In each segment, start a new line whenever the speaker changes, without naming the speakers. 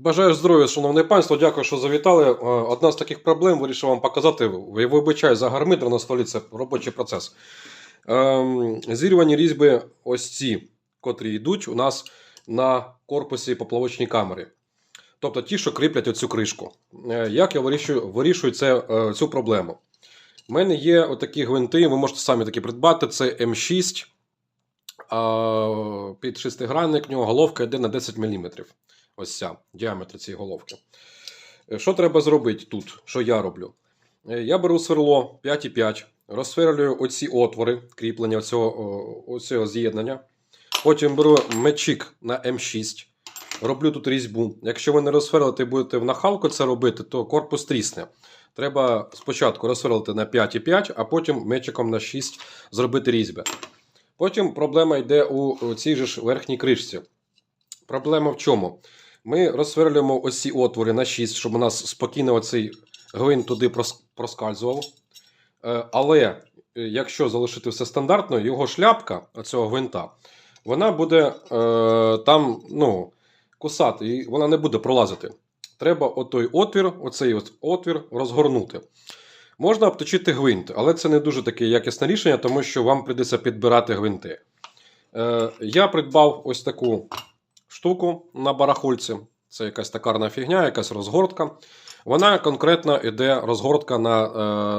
Бажаю здоров'я, шановне панство. Дякую, що завітали. Е, Одна з таких проблем вирішив вам показати. Я вибачаю за гармидер на столі, це робочий процес. Ем, Зірвані різьби, ось ці, котрі йдуть у нас на корпусі поплавочній камери. Тобто ті, що кріплять оцю кришку. Е, Як я вирішую, вирішую це, е, цю проблему? У мене є отакі гвинти, ви можете самі такі придбати. Це М6 а, під шестигранник, в нього головка йде на 10 мм. Ось ця діаметр цієї головки. Е, Що треба зробити тут? Що я роблю? Е, Я беру сверло 5,5, розсверлюю оці отвори кріплення оцього з'єднання. Потім беру мечик на М6, роблю тут різьбу. Якщо ви не розсверлите і будете в нахалку це робити, то корпус трісне. Треба спочатку розсверлити на 5,5, а потім мечиком на 6 зробити різьби. Потім проблема йде у цій же ж верхній кришці. Проблема в чому? Ми розсверлюємо ось ці отвори на 6, щоб у нас спокійно оцей гвинт туди проскальзував. Е, Але е, якщо залишити все стандартно, його шляпка цього гвинта, вона буде е, там ну, кусати, і вона не буде пролазити. Треба отой отвір, оцей от отвір розгорнути. Можна обточити гвинт, але це не дуже таке якісне рішення, тому що вам прийдеться підбирати гвинти. Е, я придбав ось таку штуку на барахольці. Це якась токарна фігня, якась розгортка. Вона конкретно йде розгортка на е,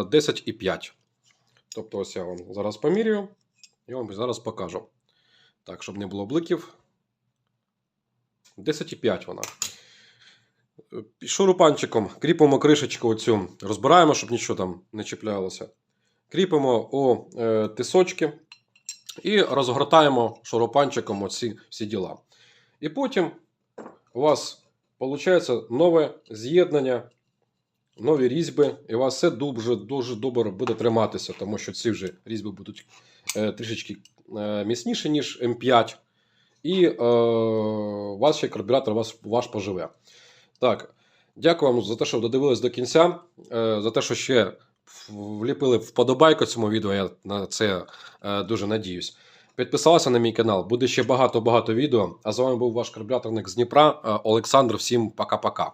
10,5. Тобто, ось я вам зараз помірюю і вам зараз покажу. Так, щоб не було бликів. 10,5 вона. Е, Шурупанчиком кріпимо кришечку оцю, розбираємо, щоб нічого там не чіплялося. Кріпимо у е, тисочки і розгортаємо шурупанчиком оці всі діла. І потім у вас виходить нове з'єднання, нові різьби, і у вас все дуже, дуже добре буде триматися, тому що ці вже різьби будуть е, трішечки е, міцніші, ніж М5. І е, у вас ще карбюратор ваш, ваш поживе. Так, дякую вам за те, що додивились до кінця, е, за те, що ще вліпили вподобайку цьому відео. Я на це е, дуже надіюсь. Підписалися на мій канал, буде ще багато-багато відео. А з вами був ваш карбюраторник з Дніпра, е, Олександр. Всім пока-пока.